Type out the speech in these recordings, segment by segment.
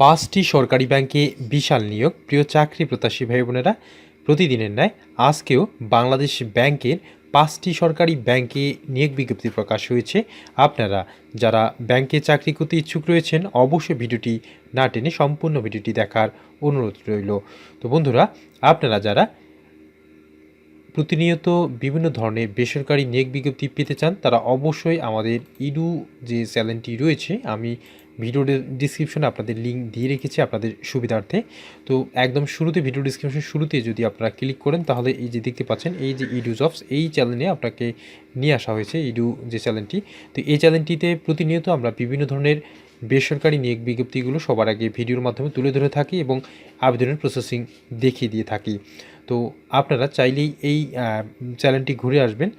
পাঁচটি সরকারি ব্যাংকে বিশাল নিয়োগ। প্রিয় চাকরি প্রত্যাশী ভাই বোনেরা, প্রতিদিনের ন্যায় আজকেও বাংলাদেশ ব্যাংকের পাঁচটি সরকারি ব্যাংকে নিয়োগ বিজ্ঞপ্তি প্রকাশ হয়েছে। আপনারা যারা ব্যাংকে চাকরি করতে ইচ্ছুক রয়েছেন, অবশ্যই ভিডিওটি না টেনে সম্পূর্ণ ভিডিওটি দেখার অনুরোধ রইল। তো বন্ধুরা, আপনারা যারা প্রতিনিয়ত বিভিন্ন ধরনের বেসরকারি নিয়োগ বিজ্ঞপ্তি পেতে চান, তারা অবশ্যই আমাদের ইডু যে চ্যানেলটি রয়েছে, আমি ভিডিও ডিসক্রিপশনে আপনাদের লিঙ্ক দিয়ে রেখেছি আপনাদের সুবিধার্থে। তো একদম শুরুতে ভিডিও ডিসক্রিপশন শুরুতে যদি আপনারা ক্লিক করেন, তাহলে এই যে দেখতে পাচ্ছেন, এই যে ইডু জবস, এই চ্যানেলে আপনাকে নিয়ে আসা হয়েছে ইডু যে চ্যানেলটি তো এই চ্যানেলটিতে প্রতিনিয়ত আমরা বিভিন্ন ধরনের বেসরকারি নিয়োগ বিজ্ঞপ্তিগুলো সবার আগে ভিডিওর মাধ্যমে তুলে ধরে থাকি এবং আবেদনের প্রসেসিং দেখিয়ে দিয়ে থাকি। তো আপনারা চাইলেই এই চ্যানেলটি ঘুরে আসবেন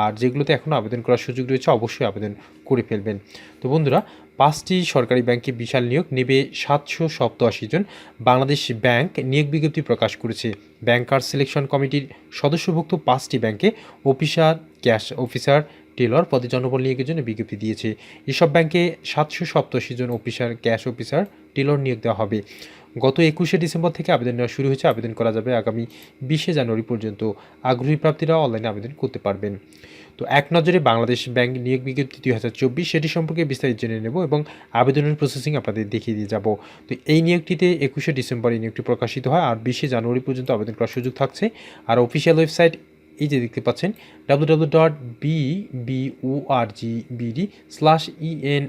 আর যেগুলোতে এখনও আবেদন করার সুযোগ রয়েছে অবশ্যই আবেদন করে ফেলবেন। তো বন্ধুরা, পাঁচটি সরকারি ব্যাংকে বিশাল নিয়োগ নেবে সাতশো সপ্তআশি জন বাংলাদেশ ব্যাংক নিয়োগ বিজ্ঞপ্তি প্রকাশ করেছে। ব্যাংকার সিলেকশন কমিটির সদস্যভুক্ত পাঁচটি ব্যাংকে অফিসার, ক্যাশ অফিসার টেলর পদে জনবল নিয়োগের জন্য বিজ্ঞপ্তি দিয়েছে। এসব ব্যাংকে সাতশো সপ্তাশি জন অফিসার, ক্যাশ অফিসার, টেলর নিয়োগ দেওয়া হবে। গত একুশে ডিসেম্বর থেকে আবেদন নেওয়া শুরু হয়েছে। আবেদন করা যাবে আগামী বিশে জানুয়ারি পর্যন্ত। আগ্রহী প্রাপ্তিরা অনলাইনে আবেদন করতে পারবেন। তো এক নজরে বাংলাদেশ ব্যাংক নিয়োগ বিজ্ঞপ্তি দুই হাজার চব্বিশ, সেটি সম্পর্কে বিস্তারিত জেনে নেব এবং আবেদনের প্রসেসিং আপনাদের দেখিয়ে দিয়ে যাব। তো এই নিয়োগটিতে একুশে ডিসেম্বর এই নিয়োগটি প্রকাশিত হয়। আর বিশে জানুয়ারি পর্যন্ত আবেদন করার সুযোগ থাকছে। আর অফিসিয়াল ওয়েবসাইট এই যে দেখতে পাচ্ছেন W W dot B B O R BD slash EN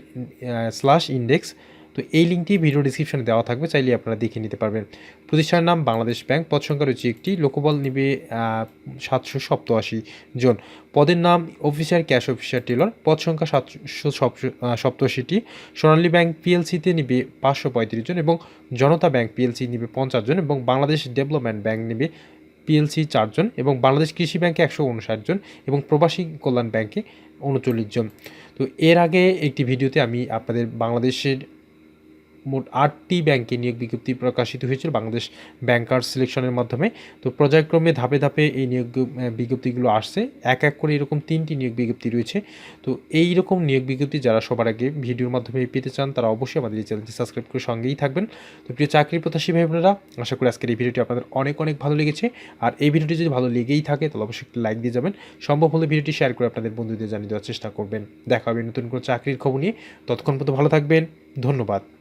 slash index তো এই লিঙ্কটি ভিডিও ডিসক্রিপশনে দেওয়া থাকবে, চাইলে আপনারা দেখে নিতে পারবেন। প্রতিষ্ঠানের নাম বাংলাদেশ ব্যাংক, পদ সংখ্যা রয়েছে একটি, লোকবল নিবে সাতশো সপ্তআশি জন। পদের নাম অফিসার ক্যাশ অফিসার টেলর পদ সংখ্যা সাতশো সপ্তআশিটি। সোনালী ব্যাংক পিএলসিতে নিবে পাঁচশো পঁয়ত্রিশ জন এবং জনতা ব্যাংক পিএলসি নিবে পঞ্চাশ জন এবং বাংলাদেশ ডেভেলপমেন্ট ব্যাংক নেবে পিএলসি চারজন এবং বাংলাদেশ কৃষি ব্যাংকে একশো উনষাট জন এবং প্রবাসী কল্যাণ ব্যাংকে উনচল্লিশ জন। তো এর আগে একটি ভিডিওতে আমি আপনাদের বাংলাদেশের মোট আটটি ব্যাংকে নিয়োগ বিজ্ঞপ্তি প্রকাশিত হয়েছিল বাংলাদেশ ব্যাংকার সিলেকশনের মাধ্যমে। তো পর্যায়ক্রমে ধাপে ধাপে এই নিয়োগ বিজ্ঞপ্তিগুলো আসছে। এক এক করে এরকম তিনটি নিয়োগ বিজ্ঞপ্তি রয়েছে। তো এই রকম নিয়োগ বিজ্ঞপ্তি যারা সবার আগে ভিডিওর মাধ্যমে পেতে চান, তারা অবশ্যই আমাদের এই চ্যানেলটি সাবস্ক্রাইব করে সঙ্গেই থাকবেন। তো প্রিয় চাকরি প্রত্যাশী ভাই বোনেরা আশা করি আজকের এই ভিডিওটি আপনাদের অনেক অনেক ভালো লেগেছে। আর এই ভিডিওটি যদি ভালো লেগেই থাকে, তাহলে অবশ্যই একটি লাইক দিয়ে যাবেন। সম্ভব হলে ভিডিওটি শেয়ার করে আপনাদের বন্ধুদের জানিয়ে দেওয়ার চেষ্টা করবেন। দেখা হবে নতুন কোনো চাকরির খবর নিয়ে। ততক্ষণ পর্যন্ত ভালো থাকবেন। ধন্যবাদ।